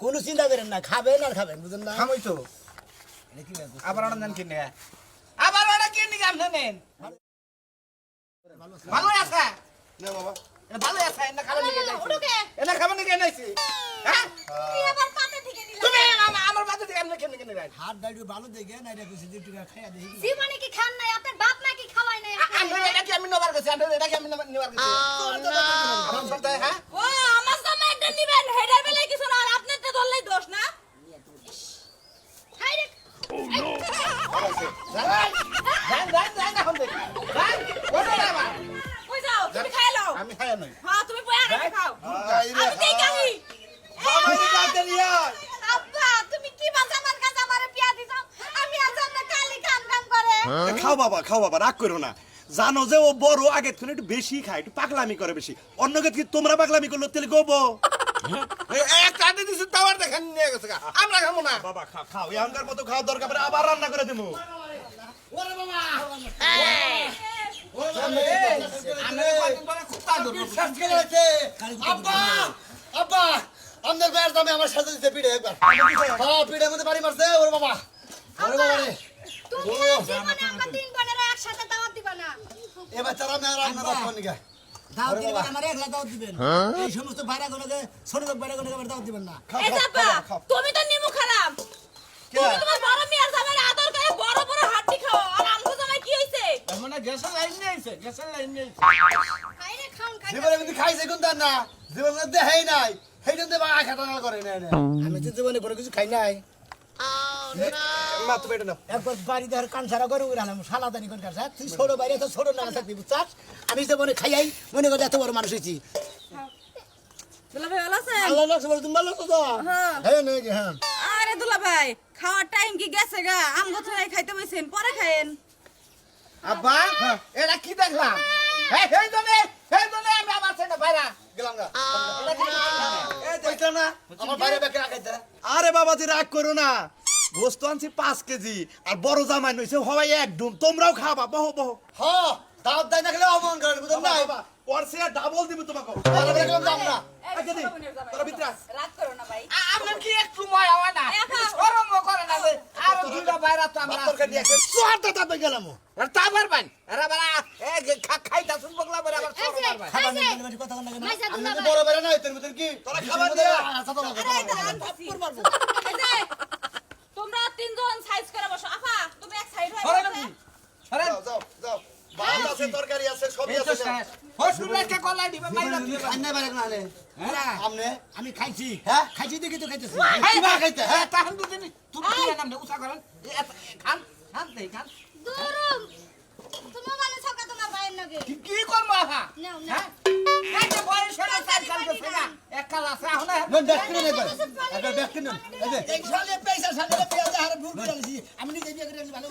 কোনো চিন্তা করেন না খাবেন আর খাবেন বুঝলেন না? খামই তো। কি? আবার অনেক জান কিনে। আবার অনেক কিনে গান নেন। ভালো আছে? না বাবা। এটা ভালো আছে না খাবার নিয়ে নাইছি। এটা খাবার নিয়ে নাইছি হ্যাঁ? তুই আবার পাতে থেকে নিলা। তুমি আমা- আমার বাড়ি থেকে কেন কিনে হাত ডাইডু ভালো দেখে না এটা কিছু দুটো খাইয়া দেখি। জীবনে কি খান নাই? আপনার বাপ নাকি খাওয়াই নাই? আমি এটা কি আমি নবার গেছি আমি এটা কি আমি নবার গেছি খাও বাবা খাও বাবা রাগ করো না। জানো যে ও বড় আগে থেকে একটু বেশি খায় একটু পাগলামি করে বেশি। অন্য কি তোমরা পাগলামি করল তেলে গোবো। এক কাটে দিছি তাওয়ার দেখেন নিয়ে গেছে আমরা খাব না। বাবা খাও খাও এখনকার মতো খাওয়া দরকার পড়ে আবার রান্না করে দেবো ওরে বাবা! আব্বা! আব্বা! আমাদের বের দামে আমার সাথে দিতে পিড়ে একবার। হ্যাঁ পিড়ের মধ্যে বাড়ি মারছে ওরে বাবা। ওরে বাবা রে। এবার তারা মেয়েরা আপনারা ফোন নিকা দাও দিবেন আমার একলা দাও দিবেন। এই সমস্ত বাইরে গুলোকে ছোট লোক বাইরে গুলোকে দাও দিবেন না। খাও এই খাও, যাবা খাও, খাও তুমি তো নিমু খারাপ। তুমি তোমার বড় মেয়ের জামাইয়ের আদর করে বড় বড় হাড্ডি খাও। আর আমগো জামাই কি হইছে? মানে গ্যাসের লাইন নিয়ে আইছে গ্যাসের লাইন খাউন খাই জীবনে কিন্তু খাইছে কোন তার না? জীবনে দেখাই নাই। সেই জন্য বা খাটানা করে নাই না। আমি তো জীবনে কোনো কিছু খাই নাই। মা তুমি এটা নাও। একবার বাড়ি ধর কান সারা করে উড়ে সালাদানি কোন কাছে তুই ছোট বাইরে তো ছোট না থাকবি বুঝছাস? আমি জীবনে খাইয়াই মনে করি এত বড় মানুষ হয়েছি। দুলা ভালো আছেন? আল্লাহ লাগছে বলে তুমি ভালো তো? হ্যাঁ। হ্যাঁ নাকি হ্যাঁ। আরে দুলা খাওয়ার টাইম কি গেছে গা? আমগো তো খাইতে বইছেন পরে খাইেন আব্বা এটা কি দেখলাম? এই এই জনে এই জনে আমি আমার ছেলে বাইরা গেলাম না এটা কি দেখলাম? এই দেখলাম না আমার বাইরে বেকে রাখাইতে আরে বাবাজি রাগ করো না। গোস্ত আনছি পাঁচ কেজি আর বড় জামাই নইছে হবাই এক ডুম তোমরাও খাবা বহ বহ হ্যাঁ দাওয়াত দেয় না খেলে অমন করে বুঝলেন না পরসে ডাবল দিব তোমাকে তাহলে করলাম দাম না তোরা ভিতরে আস। রাত করো না ভাই আপনার কি একটু ময় হয় না একা। করে না আর দুইটা বাইরা তো আমরা ভাত তরকারি নিয়ে আসেন। সোহারটা তাপে গেলাম আর তা পারবেন এরা বারা এ খাইতা শুন বগলা বলে আবার শরম পারবেন খাবার নিয়ে কথা না। বড় কি তোরা দে। আচ্ছা আরে। এই যে এই সালে পয়সা সালে পেঁয়াজ আর ভুল করে আনছি আমি নিজে বিয়ে করে ভালো